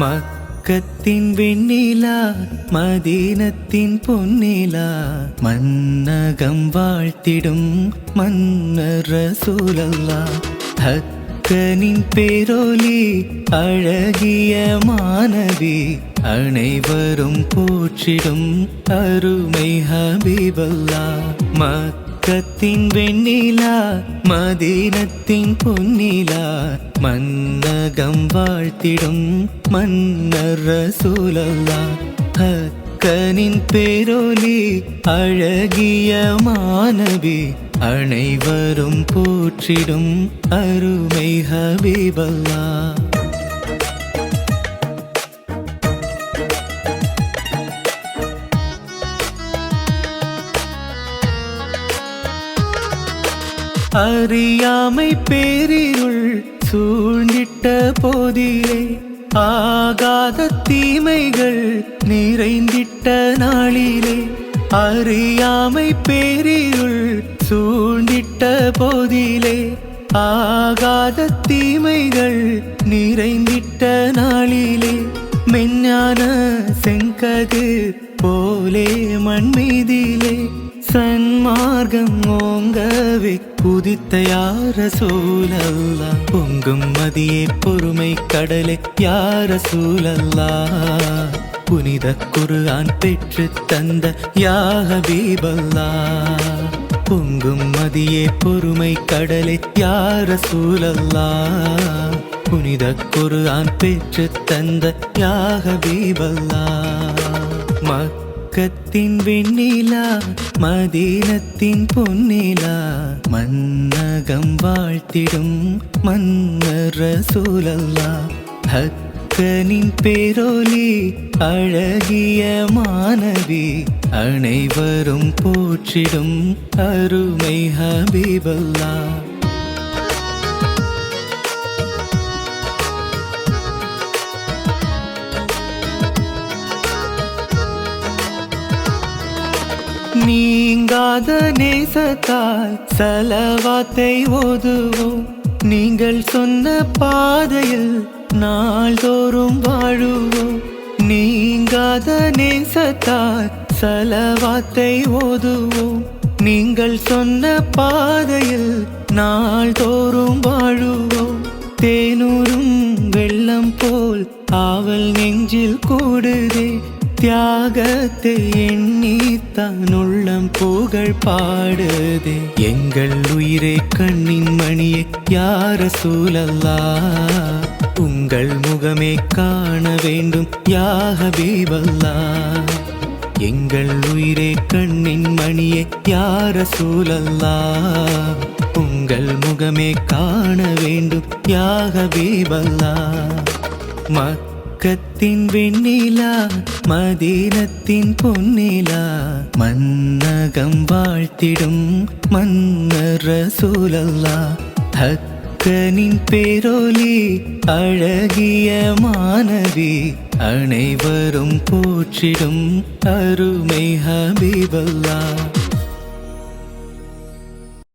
மக்கத்தின் வெண்ணிலா மதீனத்தின் பொன்னிலா மன்னகம் வாழ்த்திடும் மன்னர் ரசூலல்லா. ஹக்கனின் பேரொலி அழகிய மாணவி அனைவரும் போற்றிடும் அருமை ஹபீபல்லா. மக்கத்தின் வெண்ணிலா மதீனத்தின் பொன்னிலா மன்னகம் வாழ்த்திடும் மன்னர் ரசூலல்லா. ஹக்கனின் பேரொலி அழகிய மாணவி அனைவரும் போற்றிடும் அருமை ஹபீபல்லா. அறியாமை பேரிருள் சூழ்ந்திட்ட போதிலே ஆகாத தீமைகள் நிறைந்திட்ட நாளிலே அறியாமை பேரிருள் சூழ்ந்திட்ட போதிலே ஆகாத தீமைகள் நிறைந்திட்ட நாளிலே மெஞ்ஞான செங்கது போலே மண்மீதிலே சன்மார்க்கம் ஓங்கவே குதித்த யார சூழல்லா பொங்கும் மதியே பொறுமை கடலே யார சூழல்லா புனித குருஆன் பெற்று தந்த யாக பீபல்லா பொங்கும் மதியே பொறுமை கடலே யார சூழல்லா புனித குருஆன் பெற்று தந்த யாக பீபல்லா மக்கத்தின் வெண்ணிலா மதீனத்தின் பொன்னிலா மன்னகம் வாழ்த்திடும் மன்னர் சூழல்லா ஹக்கனின் பேரோலி அழகிய மாணவி அனைவரும் போற்றிடும் அருமை ஹபீபல்லா. நீங்காத நேசத்தால் சலவாத்தை ஓதுவோம். நீங்கள் சொன்ன பாதையில் நாள்தோறும் வாழுவோம். நீங்காத நேசத்தால் சலவாத்தை ஓதுவோம். நீங்கள் சொன்ன பாதையில் நாள்தோறும் வாழுவோம். தேனூரும் வெள்ளம் போல் ஆவல் நெஞ்சில் கூடுதே. தியாகத்தை எண்ணி தான் உள்ளம் புகழ் பாடுதே. எங்கள் உயிரை கண்ணின் மணியே யார சூழல்லா? உங்கள் முகமே காண வேண்டும் யாக பீபல்லா எங்கள் உயிரே கண்ணின் மணியே யார சூழல்லா? உங்கள் முகமே காண வேண்டும் யாக பீபல்லா மக்கத்தின் வெண்ணிலா மதீனத்தின் பொன்னிலா. மன்னகம் வாழ்த்திடும் மன்னர் சூழல்லா ஹக்கனின் பேரொலி அழகிய மாணவி. அனைவரும் போற்றிடும் அருமை ஹபீபல்லா.